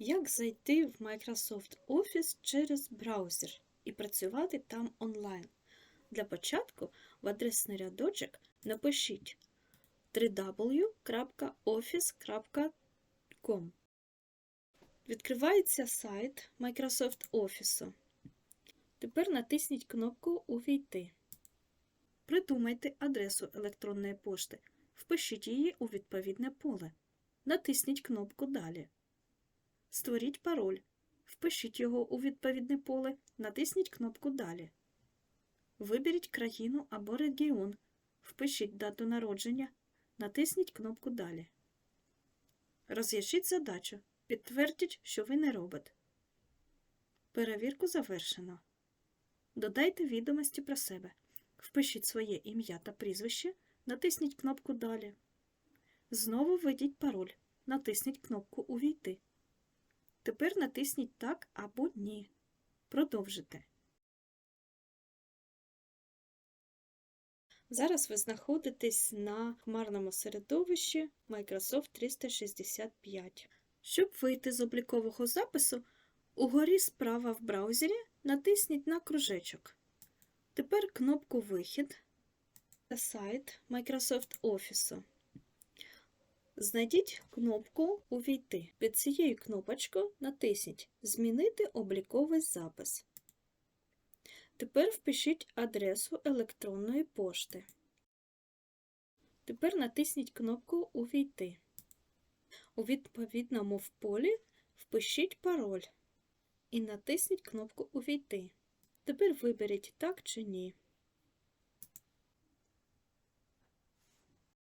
Як зайти в Microsoft Office через браузер і працювати там онлайн? Для початку в адресний рядочок напишіть www.office.com. Відкривається сайт Microsoft Office. Тепер натисніть кнопку Увійти. Придумайте адресу електронної пошти. Впишіть її у відповідне поле. Натисніть кнопку Далі. Створіть пароль. Впишіть його у відповідне поле, натисніть кнопку Далі. Виберіть країну або регіон. Впишіть дату народження, натисніть кнопку Далі. Розв'яжіть задачу. Підтвердіть, що ви не робот. Перевірку завершено. Додайте відомості про себе. Впишіть своє ім'я та прізвище, натисніть кнопку Далі. Знову введіть пароль. Натисніть кнопку Увійти. Тепер натисніть Так або Ні. Продовжите. Зараз ви знаходитесь на хмарному середовищі Microsoft 365. Щоб вийти з облікового запису, угорі справа в браузері натисніть на кружечок. Тепер кнопку Вихід та сайт Microsoft Office. Знайдіть кнопку Увійти. Під цією кнопочкою натисніть Змінити обліковий запис. Тепер впишіть адресу електронної пошти. Тепер натисніть кнопку Увійти. У відповідному в полі впишіть пароль і натисніть кнопку Увійти. Тепер виберіть так чи ні.